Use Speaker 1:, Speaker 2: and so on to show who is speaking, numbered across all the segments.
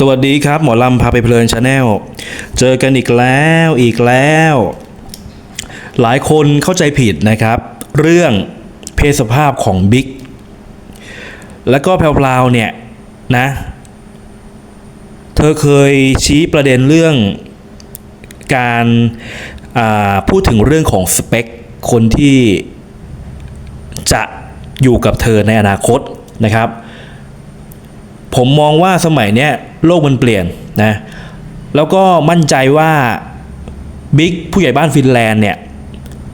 Speaker 1: สวัสดีครับ หมอลำพาไปเพลินชาแนลเจอกันอีกแล้วอีกแล้ว หลายคนเข้าใจผิดนะครับ เรื่องเพศสภาพของบิ๊กแล้วก็แพรวๆเนี่ยนะ เธอเคยชี้ประเด็นเรื่องการาพูดถึงเรื่องของสเปค คนที่จะอยู่กับเธอในอนาคตนะครับผมมองว่าสมัยเนี้ย โลกมันเปลี่ยนนะแล้วก็มั่นใจว่าบิ๊กผู้ใหญ่บ้านฟินแลนด์เนี่ย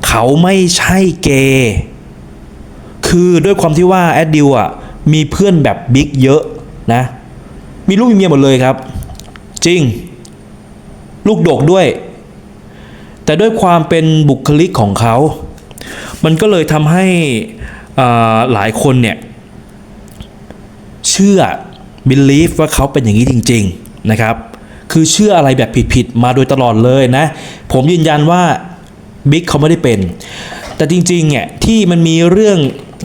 Speaker 1: เขาไม่ใช่เกย์คือด้วยความที่ว่าแอดดิวอะมีเพื่อนแบบบิ๊กเยอะนะ มีลูกมีเมียหมดเลยครับ จริง ลูกดกด้วย แต่ด้วยความเป็นบุคลิกของเขา มันก็เลยทำให้หลายคนเนี่ย เชื่อ believe ว่าเขาเป็นอย่างนี้จริง ๆ นะครับ คือเชื่ออะไรแบบผิด ๆ มาโดยตลอดเลยนะ ผมยืนยันว่าบิ๊กเขาไม่ได้เป็น แต่จริง ๆ เนี่ย ที่มันมีเรื่อง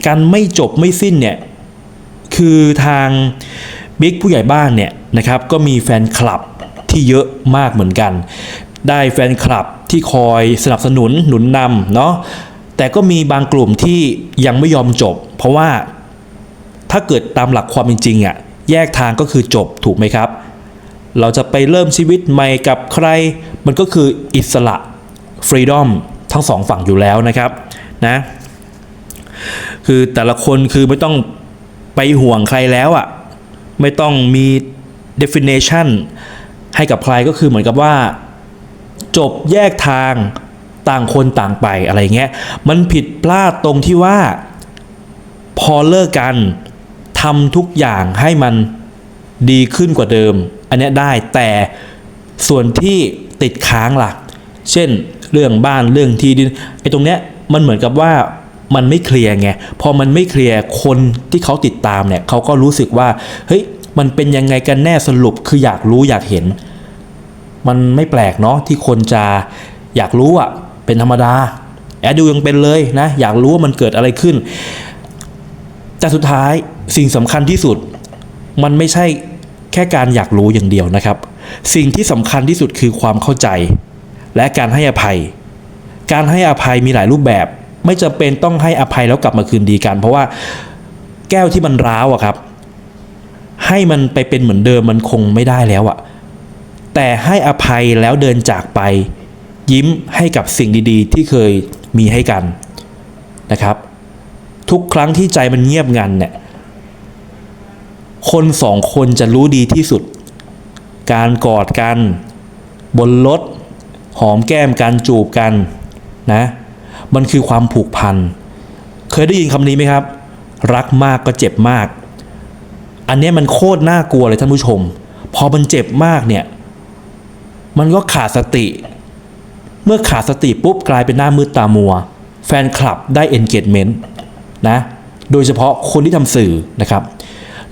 Speaker 1: การไม่จบไม่สิ้นเนี่ย คือทางบิ๊กผู้ใหญ่บ้านเนี่ยนะครับ ก็มีแฟนคลับที่เยอะมากเหมือนกัน ได้แฟนคลับที่คอยสนับสนุนหนุนนำเนาะ แต่ก็มีบางกลุ่มที่ยังไม่ยอมจบ เพราะว่าถ้าเกิดตามหลักความเป็นจริงอะ แยกทางก็คือจบถูกไหมครับ เราจะไปเริ่มชีวิตใหม่กับใคร มันก็คืออิสระฟรีดอมทั้งสองฝั่งอยู่แล้วนะครับนะคือแต่ละคนคือไม่ต้องไปห่วงใครแล้วอะไม่ต้องมี definition ให้กับใครก็คือเหมือนกับว่า จบแยกทางต่างคนต่างไปอะไรเงี้ย มันผิดพลาดตรงที่ว่า พอเลิกกัน ทำทุกอย่างให้มันดีขึ้นกว่าเดิม อันนี้ได้แต่ส่วนที่ติดค้างหล่ะเช่นเรื่องบ้านเรื่องที่ดินไอ้ตรงเนี้ยมันเหมือนกับว่ามันไม่เคลียร์ไงพอมันไม่เคลียร์คนที่เขาติดตามเนี่ยเขาก็รู้สึกว่าเฮ้ยมันเป็นยังไงกันแน่สรุปคืออยากรู้อยากเห็น มันไม่แปลกเนาะที่คนจะอยากรู้อะเป็นธรรมดาแอดดูยังเป็นเลยนะอยากรู้ว่ามันเกิดอะไรขึ้น แต่สุดท้ายสิ่งสำคัญที่สุด มันไม่ใช่แค่การอยากรู้อย่างเดียวนะครับ สิ่งที่สำคัญที่สุดคือความเข้าใจ และการให้อภัย การให้อภัยมีหลายรูปแบบ ไม่จำเป็นต้องให้อภัยแล้วกลับมาคืนดีกัน เพราะว่าแก้วที่มันร้าวอะครับ ให้มันไปเป็นเหมือนเดิมมันคงไม่ได้แล้วอะแต่ให้อภัยแล้วเดินจากไป ยิ้มให้กับสิ่งดีๆ ที่เคยมีให้กันนะครับ ทุกครั้งที่ใจมันเงียบงันเนี่ยคนสองคนจะรู้ดีที่สุด การกอดกัน บนรถหอมแก้มกันจูบกันนะมันคือความผูกพัน เคยได้ยินคำนี้ไหมครับ รักมากก็เจ็บมาก อันนี้มันโคตรน่ากลัวเลยท่านผู้ชม พอมันเจ็บมากเนี่ย มันก็ขาดสติ เมื่อขาดสติปุ๊บกลายเป็นหน้ามืดตามัว แฟนคลับได้ engagement นะโดยเฉพาะคนที่ทำสื่อนะครับ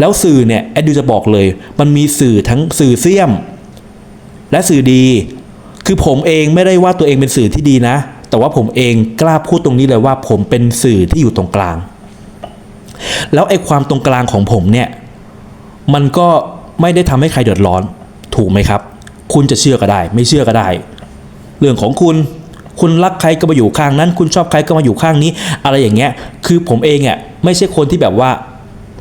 Speaker 1: แล้วสื่อเนี่ยแอดดิวจะบอกเลย มันมีสื่อทั้งสื่อเสี้ยม และสื่อดี คือผมเองไม่ได้ว่าตัวเองเป็นสื่อที่ดีนะ แต่ว่าผมเองกล้าพูดตรงนี้เลยว่าผมเป็นสื่อที่อยู่ตรงกลาง แล้วไอ้ความตรงกลางของผมเนี่ยมันก็ไม่ได้ทำให้ใครเดือดร้อน ถูกไหมครับ คุณจะเชื่อก็ได้ ไม่เชื่อก็ได้ เรื่องของคุณ คุณรักใครก็มาอยู่ข้างนั้น คุณชอบใครก็มาอยู่ข้างนี้ อะไรอย่างเงี้ย คือผมเองอะไม่ใช่คนที่แบบว่า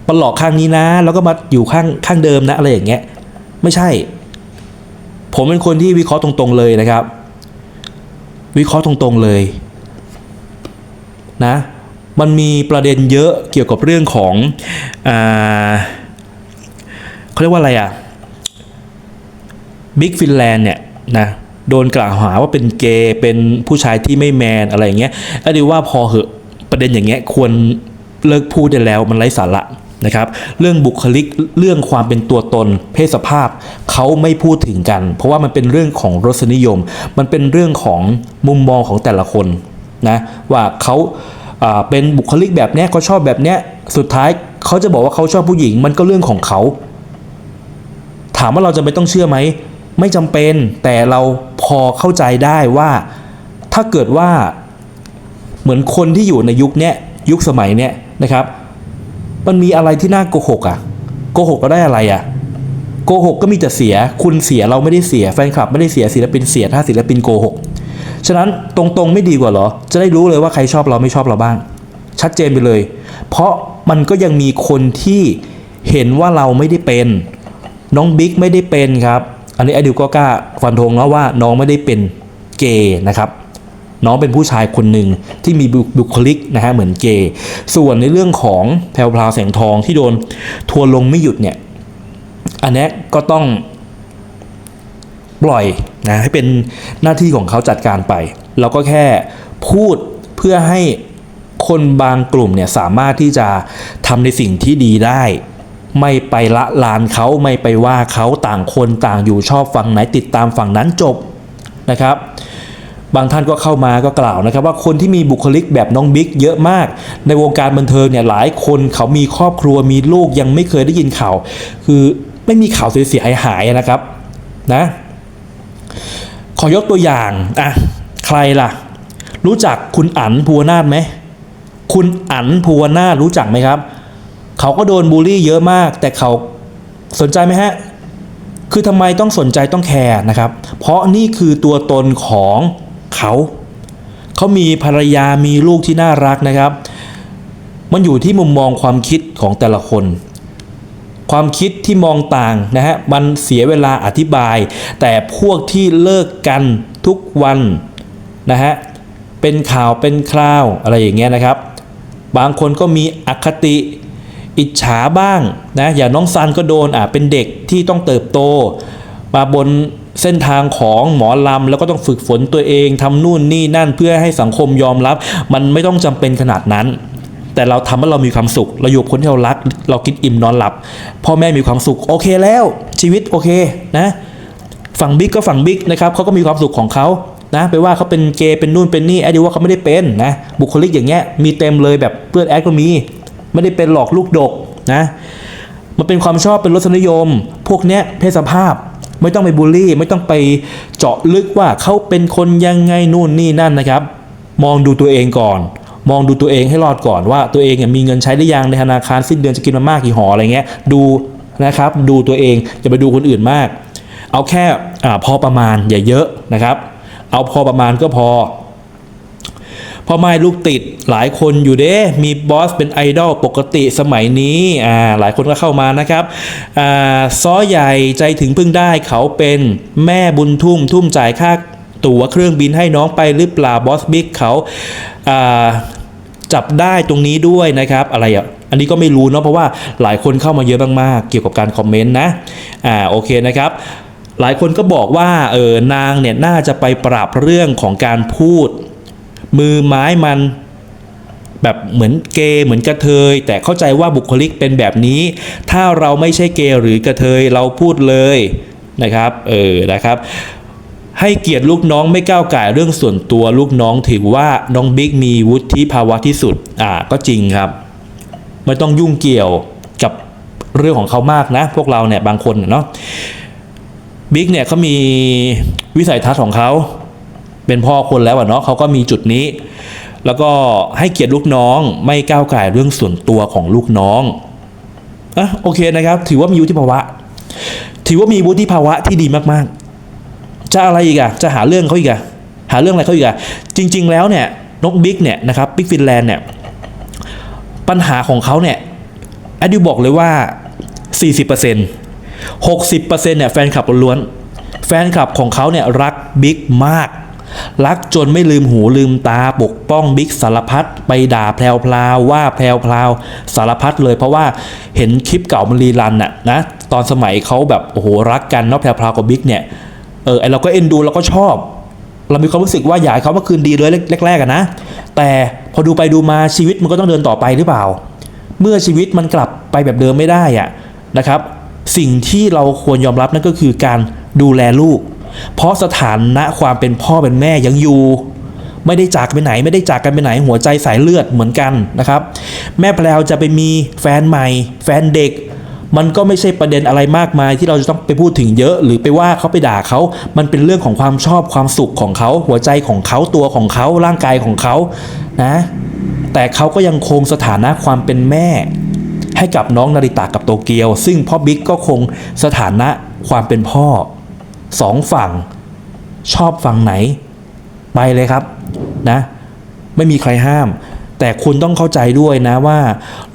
Speaker 1: ปหลอกข้างนี้นะ แล้วก็มาอยู่ข้างข้างเดิมนะอะไรอย่างเงี้ย ไม่ใช่ ผมเป็นคนที่วิเคราะห์ตรงๆเลยนะครับ วิเคราะห์ตรงๆเลย นะ มันมีประเด็นเยอะเกี่ยวกับเรื่องของอาเขาเรียกว่าอะไรอะบิ๊กฟินแลนด์เนี่ยนะ โดนกล่าวหาว่าเป็นเกย์เป็นผู้ชายที่ไม่แมนอะไรอย่างเงี้ยก็ดีว่าพอเหอะประเด็นอย่างเงี้ยควรเลิกพูดได้แล้วมันไร้สาระนะครับเรื่องบุคลิกเรื่องความเป็นตัวตน เพศสภาพเขาไม่พูดถึงกัน เพราะว่ามันเป็นเรื่องของรสนิยม มันเป็นเรื่องของมุมมองของแต่ละคนนะว่าเขาอ่าเป็นบุคลิกแบบเนี้ยเขาชอบแบบเนี้ยสุดท้ายเขาจะบอกว่าเขาชอบผู้หญิง มันก็เรื่องของเขา ถามว่าเราจะไม่ต้องเชื่อไหม ไม่จำเป็นแต่เราพอเข้าใจได้ว่าถ้าเกิดว่าเหมือนคนที่อยู่ในยุคเนี้ยยุคสมัยเนี้ยนะครับ มันมีอะไรที่น่าโกหกอะโกหกก็ได้อะไรอะโกหกก็มีแต่เสีย คุณเสียเราไม่ได้เสียแฟนคลับไม่ได้เสียศิลปินเสียถ้าศิลปินโกหกฉะนั้นตรงๆไม่ดีกว่าเหรอ จะได้รู้เลยว่าใครชอบเราไม่ชอบเราบ้าง ชัดเจนไปเลย เพราะมันก็ยังมีคนที่เห็นว่าเราไม่ได้เป็น น้องบิ๊กไม่ได้เป็นครับ อันนี้ไอดิวก็กล้าฟันธงเนาะว่าน้องไม่ได้เป็นเกย์นะครับน้องเป็นผู้ชายคนหนึ่งที่มีบุคลิกนะฮะเหมือนเกย์ส่วนในเรื่องของแพรวพราวแสงทองที่โดนทัวร์ลงไม่หยุดเนี่ย อันนี้ก็ต้องปล่อยนะให้เป็นหน้าที่ของเขาจัดการไป เราก็แค่พูดเพื่อให้คนบางกลุ่มเนี่ยสามารถที่จะทำในสิ่งที่ดีได้ ไม่ไปละลานเขาไม่ไปว่าเขาต่างคนต่างอยู่ชอบฝั่งไหนติดตามฝั่งนั้นจบนะครับบางท่านก็เข้ามาก็กล่าวนะครับว่าคนที่มีบุคลิกแบบน้องบิ๊กเยอะมาก ในวงการบันเทิงเนี่ยหลายคนเขามีครอบครัวมีลูกยังไม่เคยได้ยินข่าว คือไม่มีข่าวเสียหายนะครับนะขอยกตัวอย่างอะใครล่ะ รู้จักคุณอั๋นภูวนาถไหมคุณอั๋นภูวนาถรู้จักไหมครับ เขาก็โดนบูลลี่เยอะมาก แต่เขาสนใจไหมฮะ คือทำไมต้องสนใจต้องแคร์นะครับ เพราะนี่คือตัวตนของเขา เขามีภรรยามีลูกที่น่ารักนะครับ มันอยู่ที่มุมมองความคิดของแต่ละคน ความคิดที่มองต่างนะฮะ มันเสียเวลาอธิบาย แต่พวกที่เลิกกันทุกวันนะฮะ เป็นข่าวเป็นคราวอะไรอย่างเงี้ยนะครับ บางคนก็มีอคติ อิจฉาบ้างนะอย่างน้องซันก็โดนอะเป็นเด็กที่ต้องเติบโต มาบนเส้นทางของหมอลำแล้วก็ต้องฝึกฝนตัวเองทำนู่นนี่นั่นเพื่อให้สังคมยอมรับ มันไม่ต้องจำเป็นขนาดนั้น แต่เราทำให้เรามีความสุข เราอยู่กับคนที่เรารัก เรากินอิ่มนอนหลับ พ่อแม่มีความสุขโอเคแล้ว ชีวิตโอเคนะฝั่งบิ๊กก็ฝั่งบิ๊กนะครับเขาก็มีความสุขของเขานะไปว่าเขาเป็นเกย์เป็นนู่นเป็นนี่แอดดิว่าเขาไม่ได้เป็นนะบุคลิกอย่างเงี้ยมีเต็มเลยแบบเพื่อนแอดก็มี ไม่ได้เป็นหลอกลูกดกนะมันเป็นความชอบเป็นรสนิยม พวกเนี้ยเพศสภาพไม่ต้องไปบูลลี่ ไม่ต้องไปเจาะลึกว่าเขาเป็นคนยังไงนู่นนี่นั่นนะครับ มองดูตัวเองก่อน มองดูตัวเองให้รอดก่อนว่าตัวเองเนี่ยมีเงินใช้ได้ยังในธนาคารสิ้นเดือนจะกินมามากกี่ห่ออะไรเงี้ยดูนะครับ ดูตัวเองอย่าไปดูคนอื่นมาก เอาแค่อพอประมาณอย่าเยอะนะครับ เอาพอประมาณก็พอ พอไม่ลูกติดหลายคนอยู่เด้ มีบอสเป็นไอดอลปกติสมัยนี้อ่าหลายคนก็เข้ามานะครับอ่าซ้อใหญ่ใจถึงพึ่งได้เขาเป็นแม่บุญทุ่มทุ่มจ่ายค่าตั๋วเครื่องบินให้น้องไปหรือเปล่าบอสบิ๊กเขาอ่าจับได้ตรงนี้ด้วยนะครับอะไรอะอันนี้ก็ไม่รู้เนาะเพราะว่าหลายคนเข้ามาเยอะมากๆเกี่ยวกับการคอมเมนต์นะอ่าโอเคนะครับ หลายคนก็บอกว่าเออนางเนี่ยน่าจะไปปรับเรื่องของการพูด มือไม้มันแบบเหมือนเกย์เหมือนกระเทย แต่เข้าใจว่าบุคลิกเป็นแบบนี้ ถ้าเราไม่ใช่เกย์หรือกระเทยเราพูดเลยนะครับเออนะครับให้เกียรติลูกน้องไม่ก้าวไก่เรื่องส่วนตัวลูกน้องถือว่าน้องบิ๊กมีวุฒิภาวะที่สุดอ่าก็จริงครับ ไม่ต้องยุ่งเกี่ยวกับเรื่องของเขามากนะ พวกเราเนี่ยบางคนเนาะบิ๊กเนี่ยเขามีวิสัยทัศน์ของเขา เป็นพ่อคนแล้วอะเนาะเขาก็มีจุดนี้ แล้วก็ให้เกียรติลูกน้องไม่ก้าวไก่เรื่องส่วนตัวของลูกน้องอะโอเคนะครับ ถือว่ามีวุฒิภาวะ ถือว่ามีวุฒิภาวะที่ดีมากๆ จะอะไรอีกอะจะหาเรื่องเขาอีกอะหาเรื่องอะไรเขาอีกอะจริง ๆ แล้วเนี่ยนกบิ๊กเนี่ยนะครับบิ๊กฟินแลนด์เนี่ยปัญหาของเขาเนี่ยแอดดิวบอกเลยว่า 40% 60%เนี่ยแฟนคลับล้วน แฟนคลับของเขาเนี่ยรักบิ๊กมาก รักจนไม่ลืมหูลืมตาปกป้องบิ๊กสารพัดไปด่าแพรวพลาวว่าแพรวพลาวสารพัดเลยเพราะว่าเห็นคลิปเก่ามันรีรันน่ะนะตอนสมัยเขาแบบโอ้โหรักกันเนาะแพรวพลาวกับบิ๊กเนี่ยเออไอเราก็เอ็นดูเราก็ชอบ เรามีความรู้สึกว่าอยากให้เขามาคืนดีเลยแรกๆอะนะ แต่พอดูไปดูมาชีวิตมันก็ต้องเดินต่อไปหรือเปล่า เมื่อชีวิตมันกลับไปแบบเดิมไม่ได้อะนะครับ สิ่งที่เราควรยอมรับนั่นก็คือการดูแลลูก เพราะสถานะความเป็นพ่อเป็นแม่ยังอยู่ ไม่ได้จากไปไหน ไม่ได้จากกันไปไหนหัวใจสายเลือดเหมือนกันนะครับ แม่แพลวจะไปมีแฟนใหม่ แฟนเด็ก มันก็ไม่ใช่ประเด็นอะไรมากมาย ที่เราจะต้องไปพูดถึงเยอะ หรือไปว่าเขาไปด่าเขา มันเป็นเรื่องของความชอบความสุขของเขา หัวใจของเขาตัวของเขาร่างกายของเขานะแต่เขาก็ยังคงสถานะความเป็นแม่ ให้กับน้องนาริตะกับโตเกียว ซึ่งพ่อบิ๊กก็คงสถานะความเป็นพ่อ สองฝั่ง ชอบฝั่งไหน ไปเลยครับนะ ไม่มีใครห้าม แต่คุณต้องเข้าใจด้วยนะว่า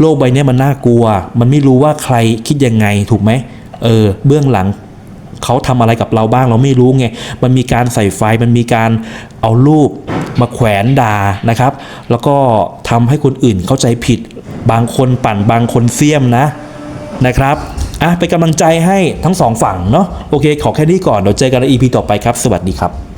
Speaker 1: โลกใบนี้มันน่ากลัว มันไม่รู้ว่าใครคิดยังไงถูกไหมเออเบื้องหลังเขาทำอะไรกับเราบ้างเราไม่รู้ไง มันมีการใส่ไฟ มันมีการเอารูปมาแขวนด่านะครับ แล้วก็ทำให้คนอื่นเข้าใจผิด บางคนปั่นบางคนเสียมนะนะครับ อะเป็นกำลังใจให้ทั้งสองฝั่งเนาะโอเค ขอแค่นี้ก่อนเดี๋ยวเจอกันใน EP ต่อไปครับ สวัสดีครับ